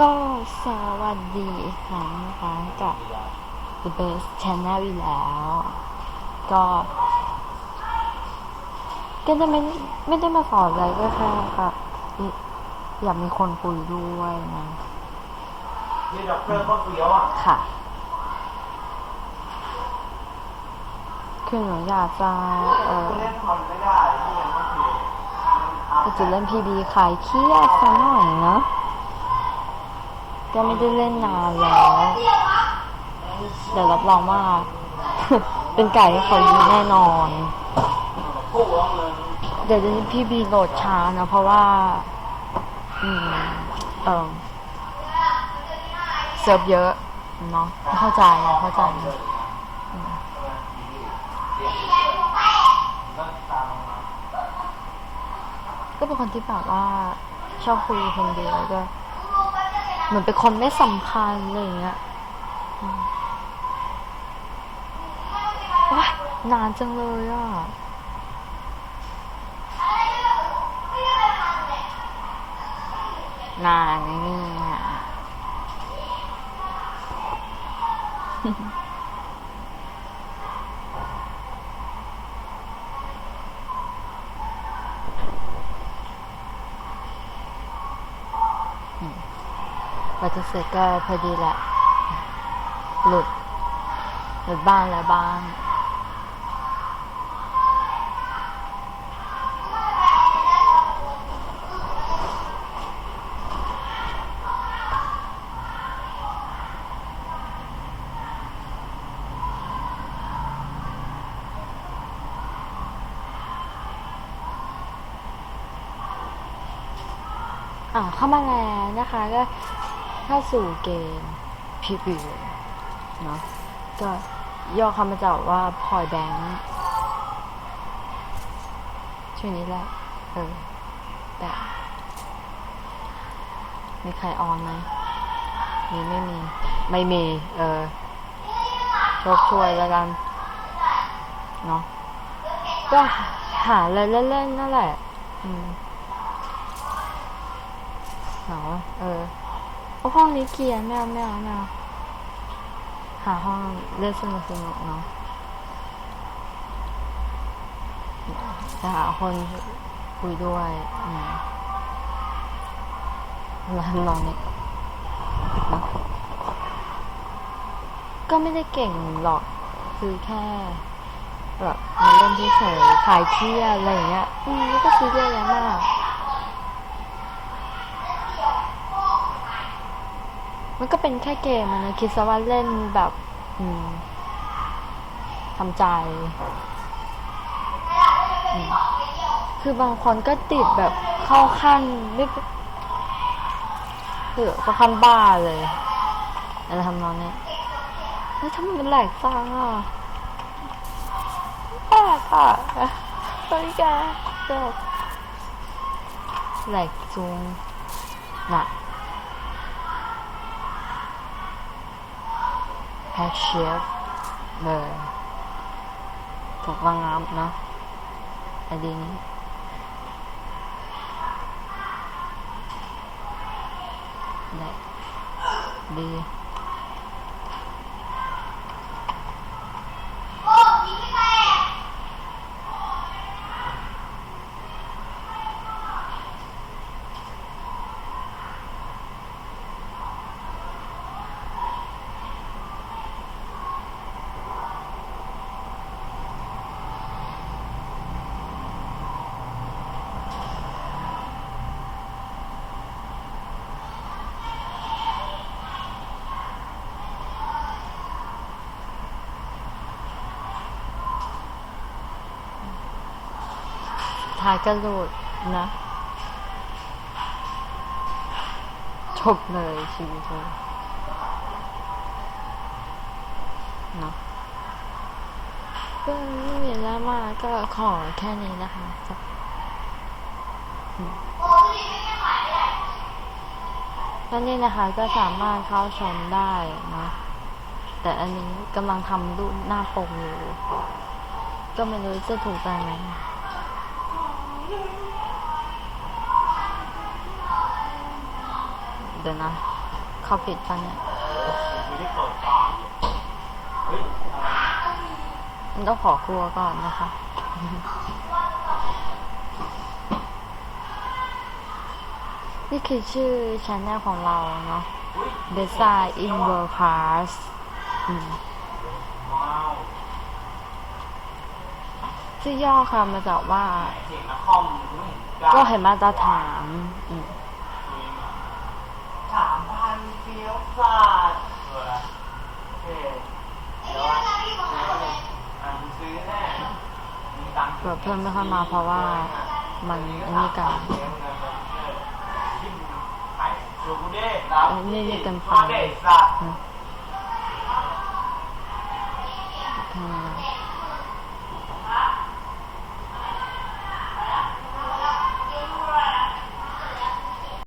ก็สวัสดีอีกครั้งนะคะกับ The Best Channel อีกแล้ว ก็ ก็จะไม่ไม่ได้มาสอนอะไรก็แค่แบบอยากมีคนคุยด้วยนะนี่ด็อกเตอร์ก็เฟี้ยวอะ ค่ะ คือหนูอยากจะเออคุณเล่นคอมไม่ได้ที่ยังไม่คือก็จะเล่นพีบีคลายเครียดสักหน่อยเนาะ ก็ไม่ได้เล่นนานแล้ว เดี๋ยวรับรองว่า เป็นไก่ที่เขายิงแน่นอน เดี๋ยวนี้พี่บีโหลดช้านะเพราะว่า อืม เออเซิร์ฟเยอะเนาะเข้าใจเข้าใจก็เป็นคนที่แบบว่าชอบคุยคนเดียวก็ เหมือนเป็นคนไม่สำคัญอะไรอย่างเงี้ยอืมโอ๊ยนานจังเลยอะนานนะเนี่ยอืม กว่าจะเสร็จก็พอดีแหละ หลุด หลุดบ้างแล้วบ้างอ่าเข้ามาแล้วนะคะก็ เข้าสู่เกมพีบีเนาะก็ย่อคำมาจากว่าพอยแบงค์ชื่อนี้แหละ เออ แต่มีใครออนไหมมีไม่มี ไม่มี เออโชคช่วยแล้วกัน เนาะก็หาอะไรเล่นๆนั่นแหละ อืมเหรอเออ โอ้ห้องนี้เกลียร์ไม่เอาไม่เอาไม่เอาหาห้องเล่นสนุกสนุกเนาะจะหาคนคุยด้วยอืมแล้วทำนองนี้เนอะก็ไม่ได้เก่งหรอกคือแค่แบบมาเล่นเฉยๆคลายเครียอะไรอย่างเงี้ย อืมก็ซีเยอะไรมาก มันก็เป็นแค่เกมนะคิดซะว่าเล่นแบบทำใจ คือบางคนก็ติดแบบเข้าขั้นไม่คือเข้าขั้นบ้าเลยอะไรทำนองนี้ยเฮ้ยทำไมมันแหลกจังอะแปลกอะเฮ้ยแกแปลกแหลกจุงน่ะ แฮชเชฟเลยถูกวางับนะไอดีนี้ได้ ท้ายกระโดดนะจบเลยชีวิตเลยเนาะก็ไม่มีแล้วมากก็ขอแค่นี้นะคะจะอืมแล้วนี่นะคะก็สามารถเข้าชมได้นะ แต่อันนี้กำลังทำรูปหน้าปกอยู่ ก็ไม่รู้จะถูกใจไหม เดี๋ยวนะ เข้าผิดปะเนี่ยมันต้องขอครัวก่อนนะคะ นี่คือชื่อช anel ของเราเนาะอุ้ย b e s a in World Class อืม ว้าว ชื่อย่อค่ะมาจากว่าเสียงนักคอมไม่เห็นกล้าก็เห็นมาตรฐานอืมสามพันเฟี้ยวฟาดเออโอเคเดี๋ยวอะซื้อมาเลยอะมึงซื้อแน่มีตังค์เผื่อเพื่อนไม่ค่อยมาเพราะว่ามันอันนี้กันไข่ชูกูดินี่นี่กันไป